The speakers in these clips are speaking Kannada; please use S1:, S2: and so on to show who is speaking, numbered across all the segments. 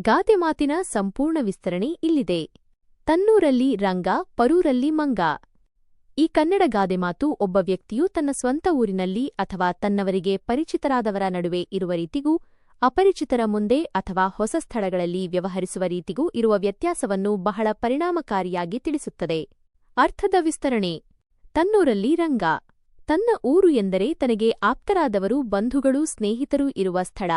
S1: ಗಾದೆ ಮಾತಿನ ಸಂಪೂರ್ಣ ವಿಸ್ತರಣೆ ಇಲ್ಲಿದೆ. ತನ್ನೂರಲ್ಲಿ ರಂಗ, ಪರೂರಲ್ಲಿ ಮಂಗ. ಈ ಕನ್ನಡ ಗಾದೆ ಮಾತು ಒಬ್ಬ ವ್ಯಕ್ತಿಯು ತನ್ನ ಸ್ವಂತ ಊರಿನಲ್ಲಿ ಅಥವಾ ತನ್ನವರಿಗೆ ಪರಿಚಿತರಾದವರ ನಡುವೆ ಇರುವ ರೀತಿಗೂ, ಅಪರಿಚಿತರ ಮುಂದೆ ಅಥವಾ ಹೊಸ ಸ್ಥಳಗಳಲ್ಲಿ ವ್ಯವಹರಿಸುವ ರೀತಿಗೂ ಇರುವ ವ್ಯತ್ಯಾಸವನ್ನು ಬಹಳ ಪರಿಣಾಮಕಾರಿಯಾಗಿ ತಿಳಿಸುತ್ತದೆ. ಅರ್ಥದ ವಿಸ್ತರಣೆ. ತನ್ನೂರಲ್ಲಿ ರಂಗ. ತನ್ನ ಊರು ಎಂದರೆ ತನಗೆ ಆಪ್ತರಾದವರು, ಬಂಧುಗಳು, ಸ್ನೇಹಿತರು ಇರುವ ಸ್ಥಳ.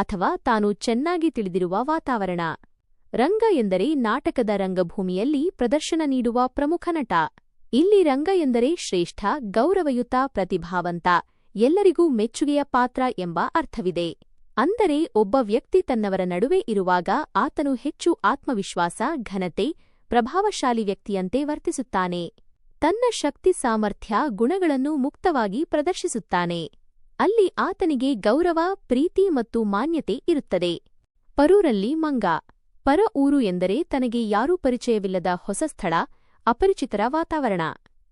S1: ಅಥವಾ ತಾನು ಚೆನ್ನಾಗಿ ತಿಳಿದಿರುವ ವಾತಾವರಣ. ರಂಗ ಎಂದರೆ ನಾಟಕದ ರಂಗಭೂಮಿಯಲ್ಲಿ ಪ್ರದರ್ಶನ ನೀಡುವ ಪ್ರಮುಖ ನಟ. ಇಲ್ಲಿ ರಂಗ ಎಂದರೆ ಶ್ರೇಷ್ಠ, ಗೌರವಯುತ, ಪ್ರತಿಭಾವಂತ, ಎಲ್ಲರಿಗೂ ಮೆಚ್ಚುಗೆಯ ಪಾತ್ರ ಎಂಬ ಅರ್ಥವಿದೆ. ಅಂದರೆ ಒಬ್ಬ ವ್ಯಕ್ತಿ ತನ್ನವರ ನಡುವೆ ಇರುವಾಗ ಆತನು ಹೆಚ್ಚು ಆತ್ಮವಿಶ್ವಾಸ, ಘನತೆ, ಪ್ರಭಾವಶಾಲಿ ವ್ಯಕ್ತಿಯಂತೆ ವರ್ತಿಸುತ್ತಾನೆ. ತನ್ನ ಶಕ್ತಿ ಸಾಮರ್ಥ್ಯ, ಗುಣಗಳನ್ನು ಮುಕ್ತವಾಗಿ ಪ್ರದರ್ಶಿಸುತ್ತಾನೆ. ಅಲ್ಲಿ ಆತನಿಗೆ ಗೌರವ, ಪ್ರೀತಿ ಮತ್ತು ಮಾನ್ಯತೆ ಇರುತ್ತದೆ. ಪರೂರಲ್ಲಿ ಮಂಗ. ಪರ ಊರು ಎಂದರೆ ತನಗೆ ಯಾರೂ ಪರಿಚಯವಿಲ್ಲದ ಹೊಸ ಸ್ಥಳ, ಅಪರಿಚಿತರ ವಾತಾವರಣ.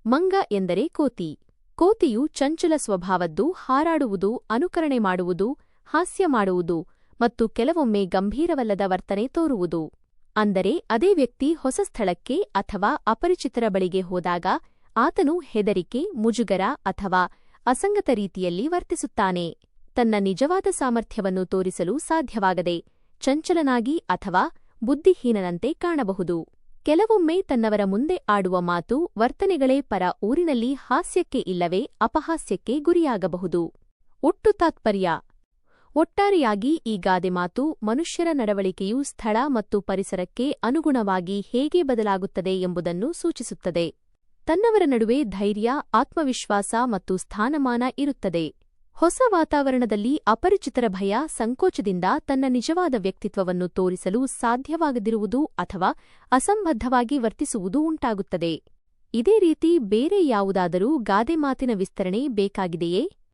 S1: ಮಂಗ ಎಂದರೆ ಕೋತಿ. ಕೋತಿಯು ಚಂಚಲ ಸ್ವಭಾವದ್ದು, ಹಾರಾಡುವುದು, ಅನುಕರಣೆ ಮಾಡುವುದು, ಹಾಸ್ಯ ಮಾಡುವುದು ಮತ್ತು ಕೆಲವೊಮ್ಮೆ ಗಂಭೀರವಲ್ಲದ ವರ್ತನೆ ತೋರುವುದು. ಅಂದರೆ ಅದೇ ವ್ಯಕ್ತಿ ಹೊಸ ಸ್ಥಳಕ್ಕೆ ಅಥವಾ ಅಪರಿಚಿತರ ಬಳಿಗೆ ಹೋದಾಗ ಆತನು ಹೆದರಿಕೆ, ಮುಜುಗರ ಅಥವಾ ಅಸಂಗತ ರೀತಿಯಲ್ಲಿ ವರ್ತಿಸುತ್ತಾನೆ. ತನ್ನ ನಿಜವಾದ ಸಾಮರ್ಥ್ಯವನ್ನು ತೋರಿಸಲು ಸಾಧ್ಯವಾಗದೆ ಚಂಚಲನಾಗಿ ಅಥವಾ ಬುದ್ಧಿಹೀನನಂತೆ ಕಾಣಬಹುದು. ಕೆಲವೊಮ್ಮೆ ತನ್ನವರ ಮುಂದೆ ಆಡುವ ಮಾತು ವರ್ತನೆಗಳೇ ಪರ ಊರಿನಲ್ಲಿ ಹಾಸ್ಯಕ್ಕೆ ಇಲ್ಲವೇ ಅಪಹಾಸ್ಯಕ್ಕೆ ಗುರಿಯಾಗಬಹುದು. ಒಟ್ಟು ತಾತ್ಪರ್ಯ. ಒಟ್ಟಾರೆಯಾಗಿ ಈ ಗಾದೆ ಮಾತು ಮನುಷ್ಯರ ನಡವಳಿಕೆಯು ಸ್ಥಳ ಮತ್ತು ಪರಿಸರಕ್ಕೆ ಅನುಗುಣವಾಗಿ ಹೇಗೆ ಬದಲಾಗುತ್ತದೆ ಎಂಬುದನ್ನು ಸೂಚಿಸುತ್ತದೆ. ತನ್ನವರ ನಡುವೆ ಧೈರ್ಯ, ಆತ್ಮವಿಶ್ವಾಸ ಮತ್ತು ಸ್ಥಾನಮಾನ ಇರುತ್ತದೆ. ಹೊಸ ವಾತಾವರಣದಲ್ಲಿ ಅಪರಿಚಿತರ ಭಯ, ಸಂಕೋಚದಿಂದ ತನ್ನ ನಿಜವಾದ ವ್ಯಕ್ತಿತ್ವವನ್ನು ತೋರಿಸಲು ಸಾಧ್ಯವಾಗದಿರುವುದು ಅಥವಾ ಅಸಂಬದ್ಧವಾಗಿ ವರ್ತಿಸುವುದು ಉಂಟಾಗುತ್ತದೆ. ಇದೇ ರೀತಿ ಬೇರೆ ಯಾವುದಾದರೂ ಗಾದೆ ಮಾತಿನ ವಿಸ್ತರಣೆ ಬೇಕಾಗಿದೆಯೇ?